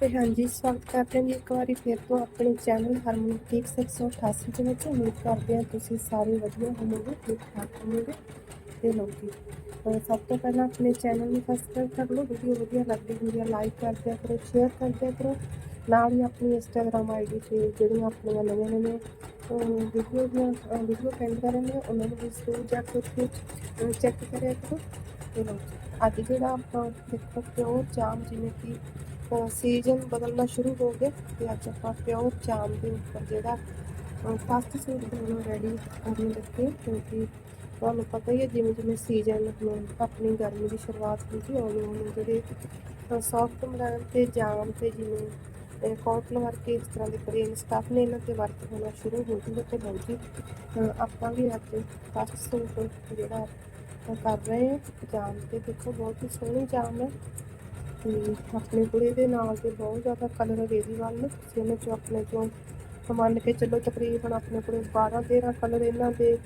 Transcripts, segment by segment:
ਤੇ ਹਾਂਜੀ ਸਵਾਗਤ ਕਰਦੇ ਹਾਂ ਜੀ, ਇੱਕ ਵਾਰੀ ਫਿਰ ਤੋਂ ਆਪਣੇ ਚੈਨਲ ਹਰਮਨ ਕੇਕ 188 ਦੇ ਵਿੱਚ ਉਮੀਦ ਕਰਦੇ ਹਾਂ ਤੁਸੀਂ ਸਾਰੇ ਵਧੀਆ ਹੋਵੋਗੇ, ਠੀਕ ਠਾਕ ਹੋਵੋਗੇ ਤੇ ਲੋਕੀ। ਸਭ ਤੋਂ ਪਹਿਲਾਂ ਆਪਣੇ ਚੈਨਲ ਨੂੰ ਸਬਸਕ੍ਰਾਈਬ ਕਰ ਲਓ ਵੀਡੀਓ ਵਧੀਆ ਲੱਗਦੀ ਹੁੰਦੀ ਹੈ ਲਾਈਕ ਕਰ ਕਰੋ ਸ਼ੇਅਰ ਕਰ ਕਰੋ। ਨਾਲ ਹੀ ਆਪਣੀ ਇੰਸਟਾਗ੍ਰam ਆਈਡੀ ਤੇ ਜਿਹੜੀਆਂ ਆਪਣੀਆਂ ਨਵੀਆਂ ਨਵੀਆਂ ਵੀਡੀਓ ਦੀਆਂ ਵੀਡੀਓ ਪੈਂਦੀਆਂ ਰਹਿੰਦੀਆਂ ਉਹਨਾਂ ਨੂੰ ਵੀ ਜ਼ਰੂਰ ਜਾ ਕੇ ਉੱਥੇ ਚੈੱਕ ਕਰਿਆ ਕਰੋ। ਤੇ ਅੱਜ ਜਿਹੜਾ ਆਪਾਂ ਦੇਖੋ ਪਿਓਰ ਜਾਮ ਜਿਵੇਂ ਕਿ ਸੀਜ਼ਨ ਬਦਲਣਾ ਸ਼ੁਰੂ ਹੋ ਗਿਆ ਤੇ ਅੱਜ ਆਪਾਂ ਪਿਓਰ ਚਾਮ ਦੇ ਉੱਪਰ ਜਿਹੜਾ ਫਸਟ ਸੂਟ ਬਣਾਉਣਾ ਰੈਡੀ ਕਰਨ ਲੱਗੇ ਕਿਉਂਕਿ ਤੁਹਾਨੂੰ ਪਤਾ ਹੀ ਹੈ ਜਿਵੇਂ ਜਿਵੇਂ ਸੀਜ਼ਨ ਆਪਣੀ ਗਰਮੀ ਦੀ ਸ਼ੁਰੂਆਤ ਹੁੰਦੀ ਉਦੋਂ ਉਦੋਂ ਜਿਹੜੇ ਸੌਫਟ ਮਲਾਨ ਤੇ ਜਾਮ ਤੇ ਜਿਵੇਂ ਕਾਟਨ ਵਰਕ ਇਸ ਤਰ੍ਹਾਂ ਦੇ ਪਲੇਨ ਸਟਫ ਨੇ ਇਹਨਾਂ ਤੇ ਵਰਤ ਹੋਣਾ ਸ਼ੁਰੂ ਹੋ ਗਈ ਤੇ ਬਲਕਿ ਆਪਾਂ ਵੀ ਅੱਜ ਫਸਟ ਸੂਟ ਜਿਹੜਾ ਕਰ ਰਹੇ ਹਾਂ, ਜਾਮ ਤੇ ਦੇਖੋ ਬਹੁਤ ਹੀ ਸੋਹਣੀ ਜਾਮ ਹੈ। ਤੇ ਆਪਣੇ ਕੁੜੀ ਦੇ ਨਾਲ ਦੇ ਬਹੁਤ ਜ਼ਿਆਦਾ ਕਲਰ ਅਵੇਲੇਬਲ ਨੇ, ਤੁਸੀਂ ਇਹਨਾਂ ਚੋਂ ਆਪਣੇ ਚੋਂ ਮੰਨ ਕੇ ਚੱਲੋ ਤਕਰੀਬਨ ਆਪਣੇ ਕੋਲ 12 13 ਕਲਰ ਇਹਨਾਂ ਦੇ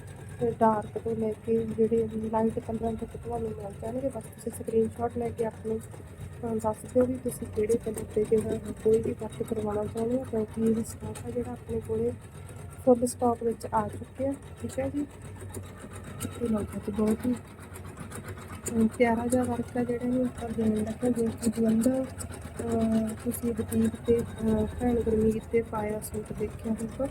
ਡਾਰਕ ਤੋਂ ਲੈ ਕੇ ਜਿਹੜੇ ਲਾਈਟ ਕਲਰਾਂ ਤੱਕ ਤੁਹਾਨੂੰ ਮਿਲ ਜਾਣਗੇ। ਬਸ ਤੁਸੀਂ ਸਕਰੀਨਸ਼ਾਟ ਲੈ ਕੇ ਆਪਣੇ, ਅਹ, ਦੱਸ ਦਿਓ ਵੀ ਤੁਸੀਂ ਕਿਹੜੇ ਕਲਰ ਤੇ ਜਿਹੜਾ ਕੋਈ ਵੀ ਵਰਕ ਕਰਵਾਉਣਾ ਚਾਹੁੰਦੇ ਹੋ। ਕਿਉਂਕਿ ਇਹ ਸਟਾਕ ਹੈ ਜਿਹੜਾ ਆਪਣੇ ਕੋਲੇ ਫੁੱਲ ਸਟਾਕ ਵਿੱਚ ਆ ਚੁੱਕਿਆ ਠੀਕ ਹੈ ਜੀ? ਤੇ ਲੋਕਾਂ ਬਹੁਤ ਹੀ, ਅਹ, ਪਿਆਰਾ ਜਿਹਾ ਵਰਕ ਹੈ ਜਿਹੜਾ ਇਹਨੂੰ ਉੱਪਰ ਦੇਣ ਲੱਗਾ ਜੋ ਕਿ ਜਲੰਧਰ ਤੁਸੀਂ ਬੁਟੀਕ ਤੇ ਭੈਣ ਗੁਰਮੀਤ ਤੇ ਪਾਇਆ ਸੂਟ ਦੇਖਿਆ ਹੋਊਗਾ।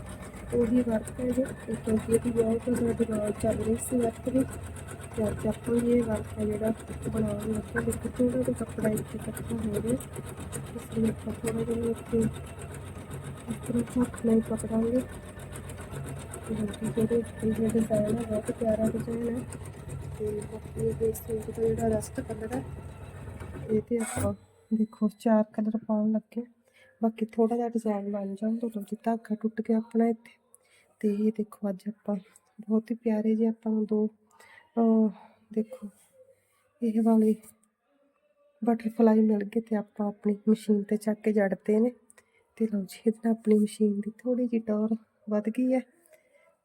ਉਹੀ ਵਰਕ ਹੈ ਜੋ ਤੇ ਕਿਉਂਕਿ ਇਹਦੀ ਬਹੁਤ ਜ਼ਿਆਦਾ ਡਿਮਾਂਡ ਚੱਲ ਰਹੀ ਸੀ ਵਰਕ ਦੀ ਤੇ ਅੱਜ ਆਪਾਂ ਵੀ ਇਹ ਵਰਕ ਹੈ ਜਿਹੜਾ ਬਣਾਉਣ ਲੱਗੇ ਦੇਖੋ ਥੋੜਾ ਜਿਹਾ ਕੱਪੜਾ ਇੱਥੇ ਇਕੱਠਾ ਹੋ ਰਿਹਾ। ਇਸ ਲਈ ਆਪਾਂ ਥੋੜਾ ਜਿਹਾ ਇੱਥੇ ਇਸ ਤਰ੍ਹਾਂ ਝੱਕ ਪਕੜਾਂਗੇ ਤੇ ਜਿਹੜੇ ਡਿਜ਼ਾਈਨ ਹੈ, ਬਹੁਤ ਪਿਆਰਾ ਡਿਜ਼ਾਈਨ ਹੈ। ਤੇ ਬਾਕੀ ਇਹ ਸੂਟ ਦਾ ਜਿਹੜਾ ਰਸਟ ਕਲਰ ਹੈ, ਇਹ ਤੇ ਆਪਾਂ ਦੇਖੋ, ਚਾਰ ਕਲਰ ਪਾਉਣ ਲੱਗੇ। ਬਾਕੀ ਥੋੜਾ ਜਿਹਾ ਡਿਜ਼ਾਈਨ ਬਣ ਜਾਣ ਤੋਂ ਜੀ ਧਾਗਾ ਟੁੱਟ ਗਿਆ ਆਪਣਾ ਇੱਥੇ। ਤੇ ਇਹ ਦੇਖੋ ਅੱਜ ਆਪਾਂ, ਬਹੁਤ ਹੀ ਪਿਆਰੇ ਜਿਹੇ ਆਪਾਂ ਨੂੰ ਦੋ ਦੇਖੋ, ਇਹ ਵਾਲੇ ਬਟਰਫਲਾਈ ਮਿਲ ਗਏ ਤੇ ਆਪਾਂ ਆਪਣੀ ਮਸ਼ੀਨ ਤੇ ਚੱਕ ਕੇ ਜੜਦੇ ਨੇ। ਤੇ ਲਓ ਜੀ, ਇਹਦੇ ਨਾਲ ਆਪਣੀ ਮਸ਼ੀਨ ਦੀ ਥੋੜੀ ਜਿਹੀ ਟੌਰ ਵੱਧ ਗਈ ਹੈ।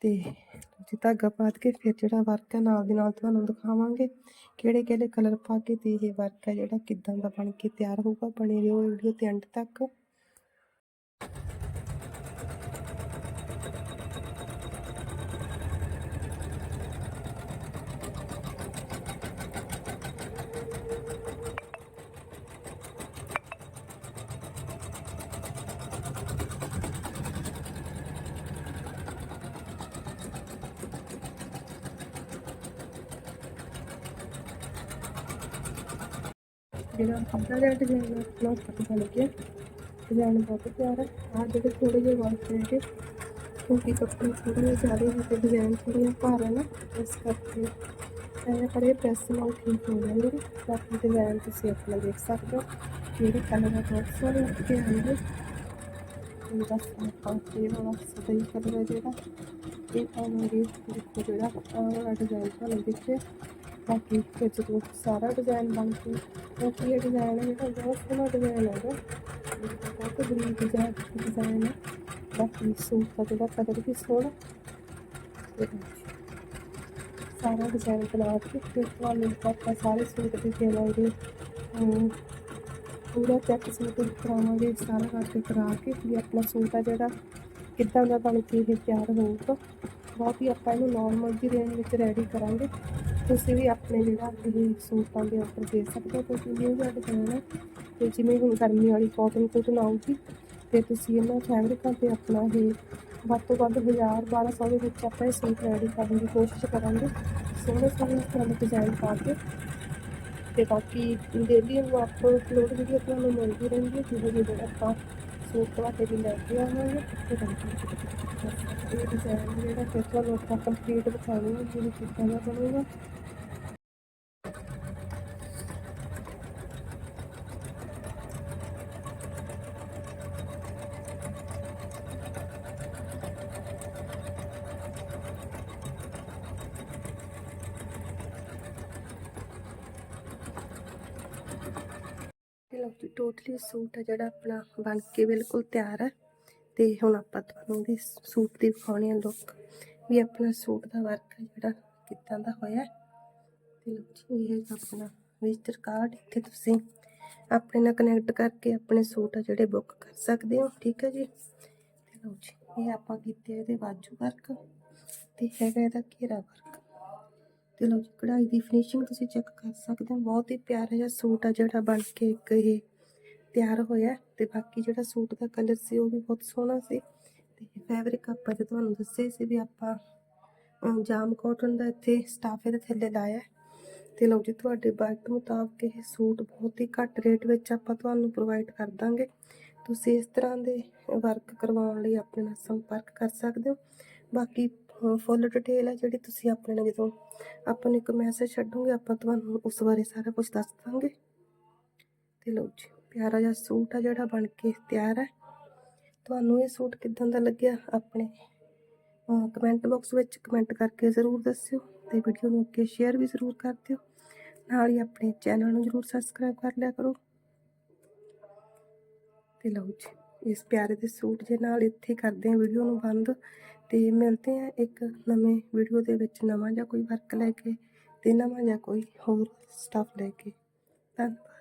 ਤੇ ਜੀ ਧਾਗਾ ਪਾ ਕੇ ਫਿਰ ਜਿਹੜਾ ਵਰਕ ਹੈ ਨਾਲ ਦੀ ਨਾਲ ਤੁਹਾਨੂੰ ਦਿਖਾਵਾਂਗੇ ਕਿਹੜੇ ਕਿਹੜੇ ਕਲਰ ਪਾ ਕੇ ਤੇ ਇਹ ਵਰਕ ਹੈ ਜਿਹੜਾ ਕਿੱਦਾਂ ਦਾ ਬਣ ਕੇ ਤਿਆਰ ਹੋਊਗਾ, ਬਣੇ ਰਹੋ ਵੀਡੀਓ ਤੇ ਐਂਡ ਤੱਕ। ਜਿਹੜਾ ਅੱਧਾ ਜਿਹਾ ਡਿਜ਼ਾਈਨ ਆਪਣਾ ਪਤਾ ਬਣ ਗਿਆ ਡਿਜ਼ਾਈਨ ਬਹੁਤ ਪਿਆਰਾ ਆ ਜਿਹੜੇ ਥੋੜੇ ਜਿਹੇ ਵਰਕ ਹੈਗੇ ਕਿਉਂਕਿ ਕੱਪੜੇ ਥੋੜੇ ਜ਼ਿਆਦਾ ਹੈ ਤੇ ਡਿਜ਼ਾਈਨ ਥੋੜ੍ਹਾ ਭਾਰ ਹੈ ਨਾ, ਇਸ ਕਰਕੇ ਐਵੇਂ ਕਰੇ ਪ੍ਰੈਸ ਨਾਲ ਠੀਕ ਹੋ ਜਾਂਦੇ ਨੇ। ਬਾਕੀ ਡਿਜ਼ਾਈਨ ਤੁਸੀਂ ਆਪਣਾ ਦੇਖ ਸਕਦੇ ਹੋ ਜਿਹੜੇ ਕਲਰ ਹੈ ਬਹੁਤ ਸੋਹਣੇ ਉੱਤੇ ਆਉਂਦੇ ਇਹਦਾ ਆਪਾਂ ਵਾਲਾ ਸਹੀ ਕਲਰ ਹੈ ਜਿਹੜਾ। ਇਹ ਪਾਵਾਂਗੇ ਦੇਖੋ ਜਿਹੜਾ, ਆਹ ਡਿਜ਼ਾਈਨ ਤੁਹਾਨੂੰ ਦਿਖੇ। ਬਾਕੀ ਫਿਰ ਜਦੋਂ ਸਾਰਾ ਡਿਜ਼ਾਈਨ ਬਣ ਕੇ, ਕਿਉਂਕਿ ਇਹ ਡਿਜ਼ਾਈਨ ਹੈ ਜਿਹੜਾ ਬਹੁਤ ਸੋਹਣਾ ਡਿਜ਼ਾਈਨ ਹੈਗਾ। ਬਹੁਤ ਬਰੀਕ ਡਿਜ਼ਾਈਨ ਡਿਜ਼ਾਈਨ ਹੈ। ਬਾਕੀ ਸੂਟ ਦਾ ਜਿਹੜਾ ਕਲਰ ਵੀ ਸੋਹਣਾ। ਸਾਰਾ ਡਿਜ਼ਾਈਨ ਬਣਾ ਕੇ ਫਿਰ ਤੁਹਾਨੂੰ ਆਪਾਂ ਸਾਰੇ ਸੂਟ ਦੇ ਦੇਵਾਂਗੇ ਪੂਰਾ ਚੈੱਕ ਸੂਟ ਕਰਾਵਾਂਗੇ, ਸਾਰਾ ਕਰਕੇ ਕਰਾ ਕੇ ਵੀ ਆਪਣਾ ਸੂਟ ਆ ਜਿਹੜਾ, ਕਿੱਦਾਂ ਦਾ ਬਣ ਕੇ ਇਹ ਤਿਆਰ ਹੋਊਗਾ। ਬਹੁਤ ਹੀ ਆਪਾਂ ਇਹਨੂੰ ਨਾਰਮਲ ਦੀ ਰੇਂਜ ਵਿੱਚ ਰੈਡੀ ਕਰਾਂਗੇ। ਤੁਸੀਂ ਵੀ ਆਪਣੇ ਜਿਹੜਾ ਇਹ ਸੂਟਾਂ ਦੇ ਉੱਪਰ ਦੇ ਸਕਦੇ ਹੋ, ਤੁਸੀਂ ਨਿਊ ਜਿਹਾ ਡਿਜ਼ਾਈਨ ਹੈ ਤੇ ਜਿਵੇਂ ਹੁਣ ਗਰਮੀ ਵਾਲੀ ਕਾਟਨ ਕੁਟਨ ਆਊਗੀ ਤੇ ਤੁਸੀਂ ਇਹਨਾਂ ਫੈਬਰਿਕਾਂ ਤੇ ਆਪਣਾ ਇਹ ਵੱਧ ਤੋਂ ਵੱਧ 1000 1200 ਦੇ ਵਿੱਚ ਆਪਾਂ ਇਹ ਸੂਟ ਰੈਡੀ ਕਰਨ ਦੀ ਕੋਸ਼ਿਸ਼ ਕਰਾਂਗੇ। ਸੋਹਣੇ ਸੋਹਣੇ ਤਰ੍ਹਾਂ ਦੇ ਡਿਜ਼ਾਈਨ ਪਾ ਕੇ। ਤੇ ਬਾਕੀ ਡੇਲੀ ਨੂੰ ਆਪ ਅਪਲੋਡ ਵੀਡੀਓ ਤੁਹਾਨੂੰ ਮਿਲਦੀ ਰਹਿੰਦੀ ਹੈ ਜਿਹਦੇ ਜਿਹੜੇ ਆਪਾਂ ਸੂਟ ਤੁਹਾਡੇ ਲਈ ਲੈ ਕੇ ਆਵਾਂਗੇ ਤੇ ਬਾਕੀ ਇਹ ਡਿਜ਼ਾਈਨ ਜਿਹੜਾ ਫਿਰ ਲੋਕਾਂ ਕੰਪਲੀਟ ਦਿਖਾਉਣੀ ਹੈ ਜਿਹਨੂੰ ਕਿੱਦਾਂ ਦਾ ਲਓ ਜੀ ਟੋਟਲੀ ਸੂਟ ਆ ਜਿਹੜਾ ਆਪਣਾ ਬਣ ਕੇ ਬਿਲਕੁਲ ਤਿਆਰ ਹੈ ਤੇ ਹੁਣ ਆਪਾਂ ਤੁਹਾਨੂੰ ਵੀ ਸੂਟ ਦੀ ਦਿਖਾਉਣੀ ਹੈ ਲੁੱਕ ਵੀ ਆਪਣਾ ਸੂਟ ਦਾ ਵਰਕ ਜਿਹੜਾ ਕਿੱਦਾਂ ਦਾ ਹੋਇਆ। ਹੈ। ਤੇ ਲਓ ਜੀ, ਇਹ ਆਪਣਾ ਵਿਜ਼ਟਰ ਕਾਰਡ ਇੱਥੇ ਤੁਸੀਂ ਆਪਣੇ ਨਾਲ ਕਨੈਕਟ ਕਰਕੇ ਆਪਣੇ ਸੂਟ ਆ ਜਿਹੜੇ ਬੁੱਕ ਕਰ ਸਕਦੇ ਹੋ, ਠੀਕ ਹੈ ਜੀ? ਤੇ ਲਓ ਜੀ, ਇਹ ਆਪਾਂ ਕੀਤੇ ਇਹਦੇ ਬਾਜੂ ਵਰਕ ਤੇ ਹੈਗਾ ਇਹਦਾ ਘੇਰਾ ਵਰਕ ਤੇ ਲਓ ਜੀ, ਕਢਾਈ ਦੀ ਫਿਨਿਸ਼ਿੰਗ ਤੁਸੀਂ ਚੈੱਕ ਕਰ ਸਕਦੇ ਹੋ। ਬਹੁਤ ਹੀ ਪਿਆਰਾ ਜਿਹਾ ਸੂਟ ਆ ਜਿਹੜਾ ਬਣ ਕੇ ਇੱਕ ਇਹ ਤਿਆਰ ਹੋਇਆ ਹੈ ਤੇ ਬਾਕੀ ਜਿਹੜਾ ਸੂਟ ਦਾ ਕਲਰ ਸੀ ਉਹ ਵੀ ਬਹੁਤ ਸੋਹਣਾ ਸੀ। ਤੇ ਫੈਬਰਿਕ ਆਪਾਂ ਤੇ ਤੁਹਾਨੂੰ ਦੱਸਿਆ ਸੀ ਵੀ ਆਪਾਂ ਜਾਮ ਕਾਟਨ ਦਾ ਇੱਥੇ ਸਟਾਫੇ ਦੇ ਥੱਲੇ ਲਾਇਆ ਹੈ। ਤੇ ਲਓ ਜੀ, ਤੁਹਾਡੇ ਬਜਟ ਮੁਤਾਬਕ ਇਹ ਸੂਟ ਬਹੁਤ ਹੀ ਘੱਟ ਰੇਟ ਵਿੱਚ ਆਪਾਂ ਤੁਹਾਨੂੰ ਪ੍ਰੋਵਾਈਡ ਕਰ ਦਾਂਗੇ। ਤੁਸੀਂ ਇਸ ਤਰ੍ਹਾਂ ਦੇ ਵਰਕ ਕਰਵਾਉਣ ਲਈ ਆਪਣੇ ਨਾਲ ਸੰਪਰਕ ਕਰ ਸਕਦੇ ਹੋ। ਬਾਕੀ ਫੁੱਲ ਡਿਟੇਲ ਹੈ ਜਿਹੜੀ ਤੁਸੀਂ ਆਪਣੇ ਨਾਲ ਜਦੋਂ ਆਪਾਂ ਨੂੰ ਇੱਕ ਮੈਸੇਜ ਛੱਡੋਗੇ, ਆਪਾਂ ਤੁਹਾਨੂੰ ਉਸ ਬਾਰੇ ਸਾਰਾ ਕੁਝ ਦੱਸ ਦਾਂਗੇ। ਤੇ ਲਓ ਜੀ, ਪਿਆਰਾ ਜਿਹਾ ਸੂਟ ਆ ਜਿਹੜਾ ਬਣ ਕੇ ਤਿਆਰ ਹੈ ਤੁਹਾਨੂੰ ਇਹ ਸੂਟ ਕਿਦਾਂ ਦਾ ਲੱਗਿਆ ਆਪਣੇ ਕਮੈਂਟ ਬਾਕਸ ਵਿੱਚ ਕਮੈਂਟ ਕਰਕੇ ਜ਼ਰੂਰ ਦੱਸਿਓ ਤੇ ਵੀਡੀਓ ਨੂੰ ਅੱਗੇ ਸ਼ੇਅਰ ਵੀ ਜ਼ਰੂਰ ਕਰ ਦਿਓ। ਨਾਲ ਹੀ ਆਪਣੇ ਚੈਨਲ ਨੂੰ ਜ਼ਰੂਰ ਸਬਸਕ੍ਰਾਈਬ ਕਰ ਲਿਆ ਕਰੋ। ਤੇ ਲਓ ਜੀ, ਇਸ ਪਿਆਰੇ ਦੇ ਸੂਟ ਦੇ ਨਾਲ ਇੱਥੇ ਕਰਦੇ ਹਾਂ ਵੀਡੀਓ ਨੂੰ ਬੰਦ। ਤੇ ਮਿਲਦੇ ਹਾਂ ਇੱਕ ਨਵੇਂ ਵੀਡੀਓ ਦੇ ਵਿੱਚ, ਨਵਾਂ ਜਾਂ ਕੋਈ ਵਰਕ ਲੈ ਕੇ ਅਤੇ ਨਵਾਂ ਜਾਂ ਕੋਈ ਹੋਰ ਸਟੱਫ ਲੈ ਕੇ। ਧੰਨਵਾਦ।